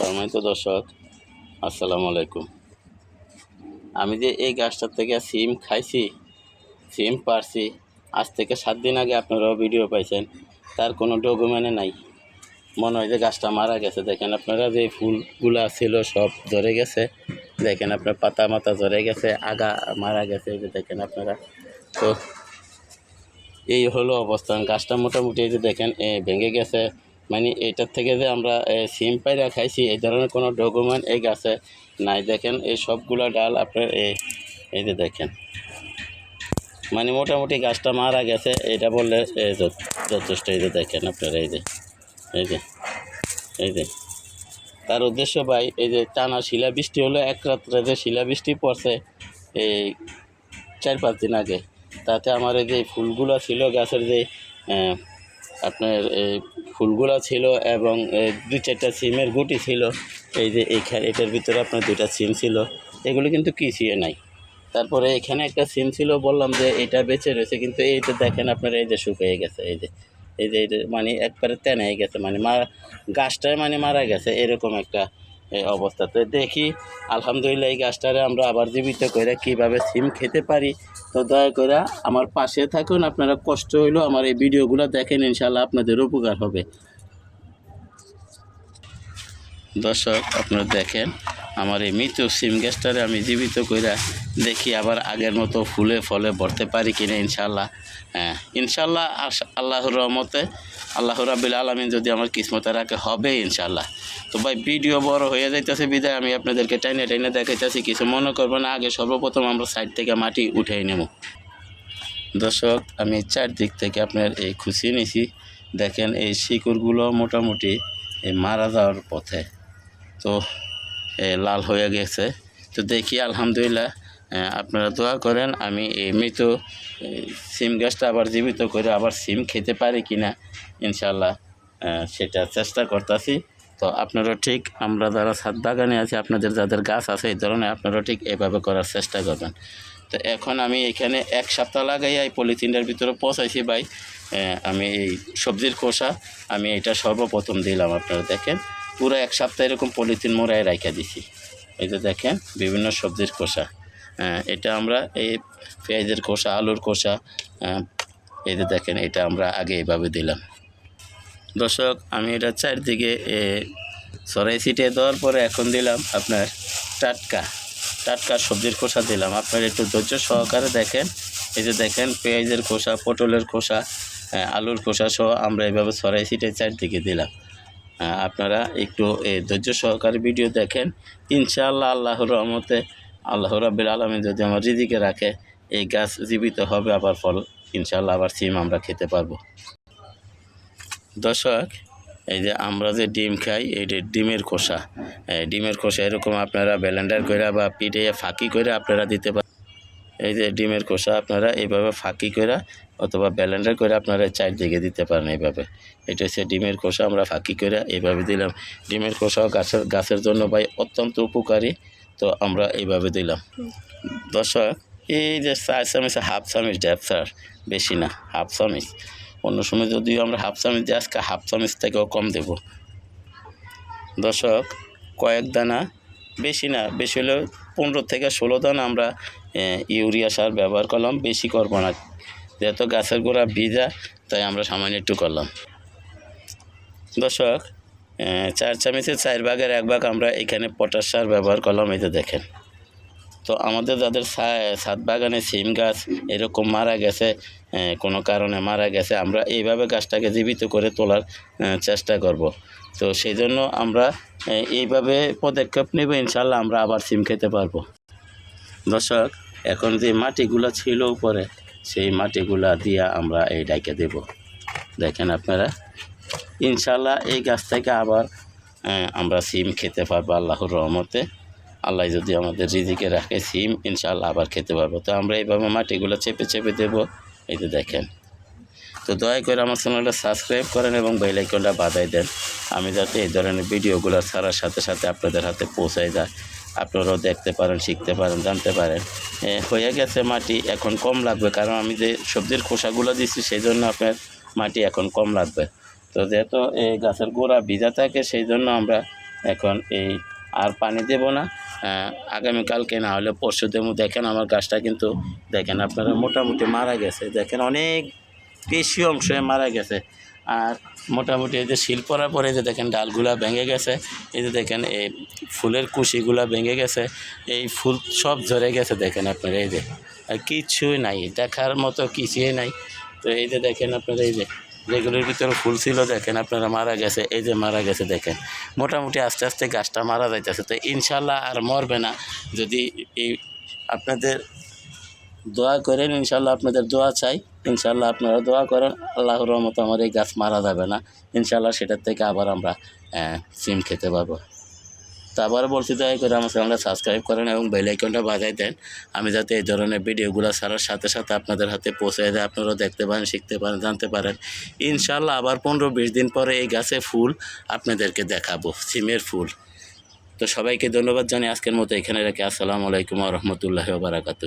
সম্মানিত দর্শক আসসালামু আলাইকুম। আমি যে এই গাছটার থেকে সিম খাইছি সিম পারছি আজ থেকে সাত দিন আগে আপনারাও ভিডিও পাইছেন তার কোনো ডকুমেন্টে নাই। মনে হয় যে গাছটা মারা গেছে। দেখেন আপনারা যে ফুলগুলা ছিল সব ধরে গেছে দেখেন আপনার পাতা মাতা ধরে গেছে আগা মারা গেছে যে দেখেন আপনারা। তো এই হলো অবস্থান। গাছটা মোটামুটি এই যে দেখেন এ, ভেঙে গেছে মানে এটার থেকে যে আমরা সিম পাইরা খাইছি, এই ধরনের কোনো ডকুমেন্ট এই গাছে নাই। দেখেন, এই সবগুলো ডাল আপনার এই এই যে দেখেন। মানে মোটামুটি গাছটা মারা গেছে, এটা বললে যথেষ্ট। এই যে দেখেন আপনারা, এই যে এই যে এই যে। তার উদ্দেশ্য ভাই, এই যে টানা শিলা বৃষ্টি হলো, এক রাত্রে যে শিলা বৃষ্টি পড়ছে, এই চার পাঁচ দিন আগে, তাতে আমার এই যে ফুলগুলো ছিল গাছের যে আপনার এই ফুলগুলো ছিল এবং দু চারটা সিমের গুটি ছিল। এই যে এইখানে এটার ভিতরে আপনার দুটা সিম ছিল। এগুলো কিন্তু কিছুই নাই। তারপরে এখানে একটা সিম ছিল, বললাম যে এটা বেঁচে রয়েছে, কিন্তু এইটা দেখেন আপনার এই যে শুকিয়ে গেছে, এই যে এই যে মানে একবারে তেনে গেছে মানে মারা গাছটায় মানে মারা গেছে, এরকম একটা এ, অবস্থা। তো দেখি আলহামদুলিল্লাহ এই গাছটারে আমরা আবার জীবিত করে কীভাবে সিম খেতে পারি। তো দয়া করে আমার পাশে থাকুন আপনারা কষ্ট হইলেও আমার এই ভিডিওগুলো দেখেন ইনশাল্লাহ আপনাদের উপকার হবে। দর্শক আপনারা দেখেন আমার এই মৃত সিম গাছটারে আমি জীবিত কইরা দেখি আবার আগের মতো ফুলে ফলে ভরতে পারি কিনা ইনশাল্লাহ হ্যাঁ ইনশাল্লাহ আল্লাহর রহমতে আল্লাহ রাবিল আলমিন যদি আমার কিসমতে রাখে, হবে ইনশাল্লাহ তো ভাই, ভিডিও বড় হয়ে যাইতেছে, বিদায়। আমি আপনাদেরকে টাইনে টাইনে দেখাইতেছি, কিছু মনে করবেন না, আগে সর্বপ্রথম আমরা সাইড থেকে মাটি উঠাই নেব। দর্শক, আমি চারদিক থেকে আপনার এই খুশি নিছি। দেখেন, এই শিকড়গুলো মোটামুটি এই মারা যাওয়ার পথে। তো লাল হয়ে গেছে। তো দেখি, আলহামদুলিল্লাহ আপনারা দোয়া করেন আমি এই মৃত এ, সিম গাছটা আবার জীবিত করে আবার সিম খেতে পারি কি না ইনশাল্লাহ সেটা চেষ্টা করতেছি। তো আপনারা ঠিক আমরা যারা ছাদ বাগানে আছি আপনাদের যাদের গাছ আছে এই ধরনের আপনারা ঠিক এভাবে করার চেষ্টা করবেন। তো এখন আমি এখানে এক সপ্তাহ লাগাই এই পলিথিনটার ভিতরে পৌঁছাইছি ভাই। আমি এই সবজির খোসা আমি এটা সর্বপ্রথম দিলাম আপনারা দেখেন। পুরো এক সপ্তাহ এরকম পলিথিন মোড়ায় রাখা দিছি। এই যে দেখেন বিভিন্ন সবজির খোসা। হ্যাঁ, এটা আমরা এই পেঁয়াজের খোসা, আলুর খোসা এই যে দেখেন, এটা আমরা আগে এভাবে দিলাম। দর্শক, আমি এটা চারদিকে সরাই ছিটিয়ে দেওয়ার পরে এখন দিলাম আপনার টাটকা টাটকা সবজির খোসা দিলাম। আপনার একটু ধৈর্য সহকারে দেখেন। এই যে দেখেন, পেঁয়াজের খোসা, পটলের খোসা আলুর খোসা সহ আমরা এভাবে সরাই ছিটিয়ে চারদিকে দিলাম। আপনারা একটু ধৈর্য সহকারে ভিডিও দেখেন। ইনশাআল্লাহ, আল্লাহর রহমতে আল্লাহ রাব্বিল আলমী যদি আমার রিজিকে রাখে, এই গাছ জীবিত হবে আবার ফল। ইনশাল্লাহ আবার সিম আমরা খেতে পারব। দর্শক, এই যে আমরা যে ডিম খাই, এই ডিমের খোসা, এই ডিমের খোসা এরকম আপনারা ব্যালেন্ডার করে বা পিঠে ফাঁকি করে আপনারা দিতে পারেন এই যে ডিমের খোসা আপনারা এইভাবে ফাঁকি করে অথবা ব্যালেন্ডার করে আপনারা চারদিকে দিতে পারেন এইভাবে। এটা হচ্ছে ডিমের খোসা, আমরা ফাঁকি করে এইভাবে দিলাম। ডিমের খোসাও গাছের গাছের জন্য ভাই অত্যন্ত উপকারী। তো আমরা এইভাবে দিলাম। দর্শক এই যে চার চামিচ হাফ চামিচ ড্যাপ স্যার বেশি না হাফ চামিচ অন্য সময় যদিও আমরা হাফ চামিচ দিই আজকে হাফ চামিচ থেকেও কম দেব। দর্শক কয়েক দানা বেশি না বেশি হলে পনেরো থেকে ষোলো দানা আমরা ইউরিয়া সার ব্যবহার করলাম বেশি করব না। যেহেতু গাছের গোড়া ভিজা তাই আমরা সামান্য একটু করলাম। দর্শক চার চামিচের চার ভাগের এক ভাগ আমরা এখানে পটাশ সার ব্যবহার করলাম, এই দেখেন। তো আমাদের যাদের সা- ছাদ বাগানে সিম গাছ এরকম মারা গেছে কোনো কারণে মারা গেছে, আমরা এইভাবে গাছটাকে জীবিত করে তোলার চেষ্টা করব। তো সেই জন্য আমরা এইভাবে পদক্ষেপ নেব ইনশাল্লাহ আমরা আবার সিম খেতে পারব। দর্শক, এখন যে মাটিগুলো ছিল উপরে, সেই মাটিগুলা দিয়া আমরা এই ডাইকে দেব। দেখেন আপনারা ইনশাল্লাহ এই গাছ থেকে আবার আমরা সিম খেতে পারব আল্লাহর রহমতে। আল্লাহ যদি আমাদের রিজিকে রাখে সিম ইনশাল্লাহ আবার খেতে পারব। তো আমরা এইভাবে মাটিগুলো চেপে চেপে দেব। এই যে দেখেন। তো দয়া করে আমার চ্যানেলটা সাবস্ক্রাইব করেন এবং বেল আইকনটা বাজাই দেন। আমি যাতে এই ধরনের ভিডিওগুলো ছাড়ার সাথে সাথে আপনাদের হাতে পৌঁছায় যায়। আপনারাও দেখতে পারেন, শিখতে পারেন, জানতে পারেন। হয়ে গেছে মাটি এখন কম লাগবে। কারণ আমি যে সবজির খোসাগুলো দিচ্ছি সেই জন্য আপনার মাটি এখন কম লাগবে। তো যেহেতু এই গাছের গোড়া ভিজা থাকে, সেই জন্য আমরা এখন এই আর পানি দেব না। আগামীকালকে না হলে পরশু দেবো দেখেন আমার গাছটা কিন্তু, দেখেন আপনারা মোটামুটি মারা গেছে। দেখেন অনেক বেশি অংশে মারা গেছে। আর মোটামুটি এই যে শিল পরার পরে যে দেখেন ডালগুলা ভেঙে গেছে। এই যে দেখেন এই ফুলের কুশিগুলা ভেঙে গেছে। এই ফুল সব ঝরে গেছে দেখেন আপনারা, এই যে। আর কিছুই নাই, দেখার মতো কিছুই নাই। তো এই যে দেখেন আপনারা, এই যে যেগুলোর ভিতরে ফুল ছিল দেখেন, আপনারা মারা গেছে, এই যে মারা গেছে দেখেন। মোটামুটি আস্তে আস্তে গাছটা মারা যাইতেছে। তো ইনশাল্লাহ আর মরবে না। যদি এই আপনাদের দোয়া করেন, ইনশাল্লাহ আপনাদের দোয়া চাই। ইনশাল্লাহ আপনারা দোয়া করেন, আল্লাহর রহমত আমার এই গাছ মারা যাবে না। ইনশাল্লাহ সেটার থেকে আবার আমরা সিম খেতে পারব তো আবার বলছি দয়া করে আমার চ্যানেলটা সাবস্ক্রাইব করেন এবং বেলাইকনটা বাজাই দেন। আমি যাতে এই ধরনের ভিডিওগুলো সারার সাথে সাথে আপনাদের হাতে পৌঁছে দেয়, আপনারাও দেখতে পারেন, শিখতে পারেন, জানতে পারেন। ইনশাল্লাহ আবার পনেরো বিশ দিন পরে এই গাছে ফুল আপনাদেরকে দেখাবো, সিমের ফুল। তো সবাইকে ধন্যবাদ জানি আজকের মতো এখানে রেখে। আসসালামু আলাইকুম রহমতুল্লাহ বারাকাতু